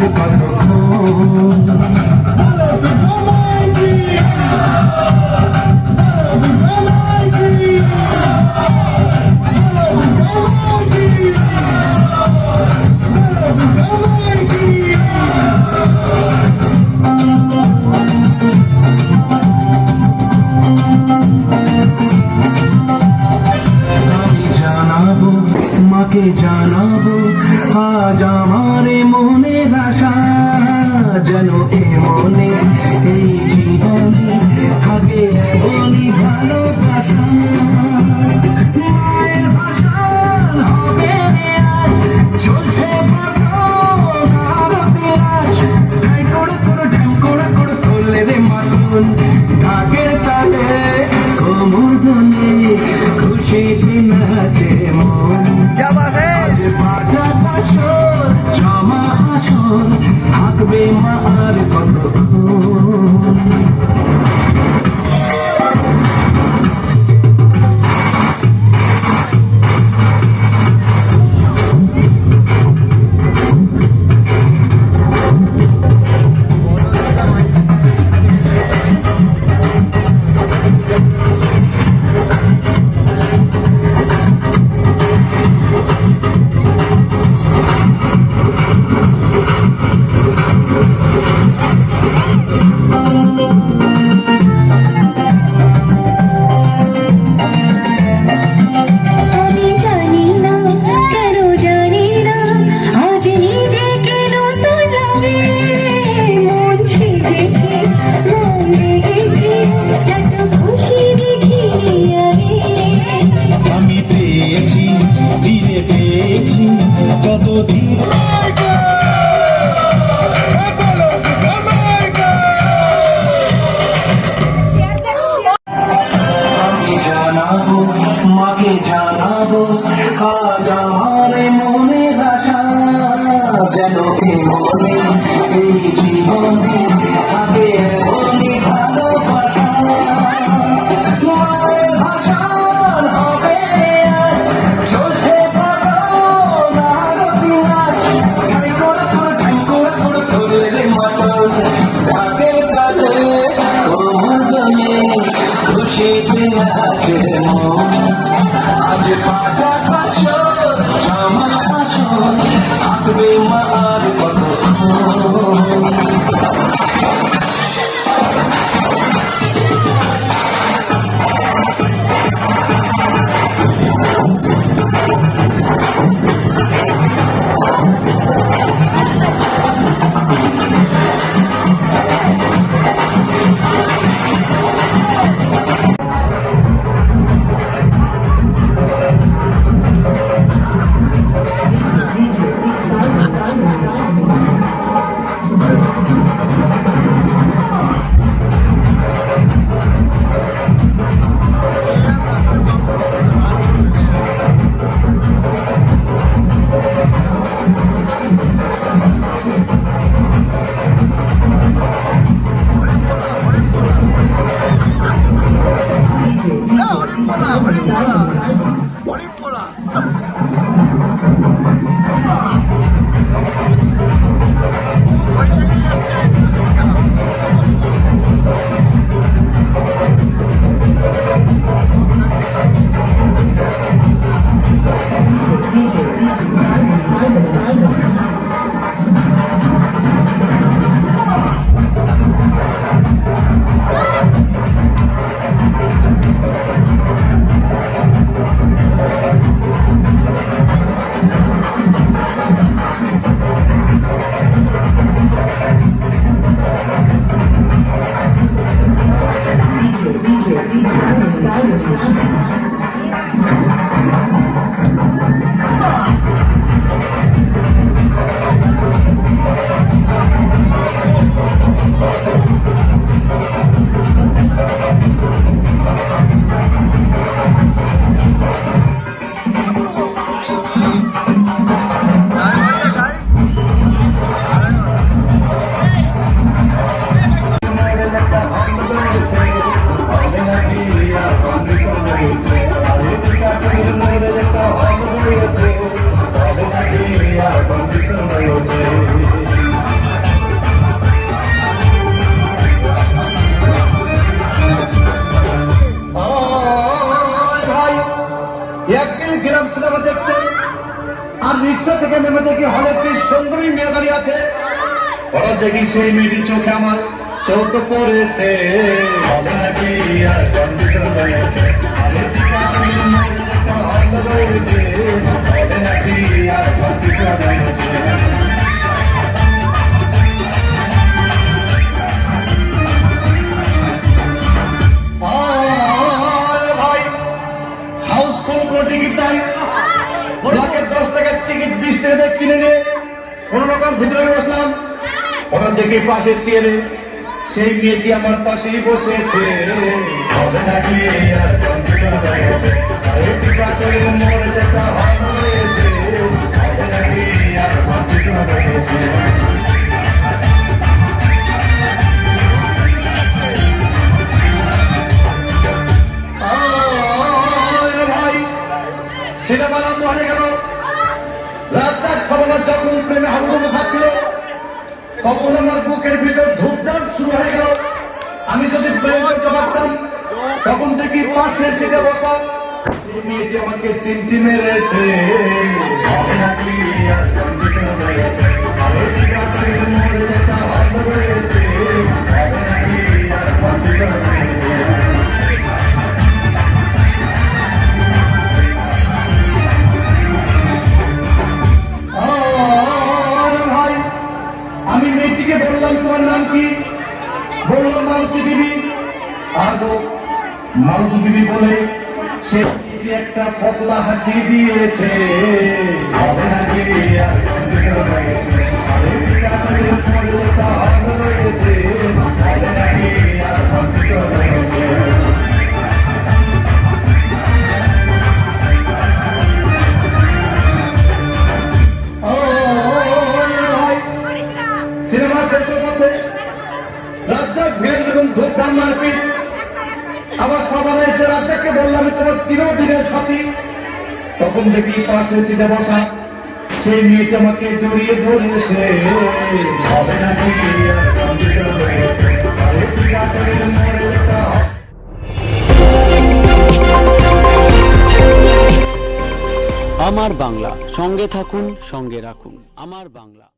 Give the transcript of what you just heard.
Sabe মনের আশা যেন এ মনে এই জীবনে থাকে বলি ভালোবাসা। আমার কত আজ পাটা পাশো আমার পাশো থাকবে মা দৃশ্য থেকে নেমে দেখি হলে কি সুন্দরী মেয়ে দাঁড়িয়ে আছে। ওরা দেখি সেই মেয়েটি চোখে আমার চোখ পড়েছে। নাকি? আর দিয়ে কিনে নিয়ে কোন রকম ভিতরে বসলাম ওখান থেকে পাশে চেয়ে সেই মেয়েটি আমার পাশেই বসেছে হবে সবার যখন প্রেমে আগ্রহ থাকল তখন আমার বুকের ভিতর ধূপধাপ শুরু হয়ে গেল। আমি যদি প্রেম করতে তখন দেখি পাশে দিকে বসা মেয়েটি আমাকে তিনটি মেরেছে। বলল দিদি আর গো, মালতী বলে সে একটা পতলা হাসি দিয়েছে। এবং ধূপধাম মারপিট। আবার সবার এসে রাজ্জাককে বললাম তোমার চিরদিনের সাথী। তখন দেখি পাশে সিটে বসা। সেই মেয়েটি আমাকে জড়িয়ে ধরেছে। হবে হবে। আমার বাংলা, সঙ্গে থাকুন, সঙ্গে রাখুন। আমার বাংলা।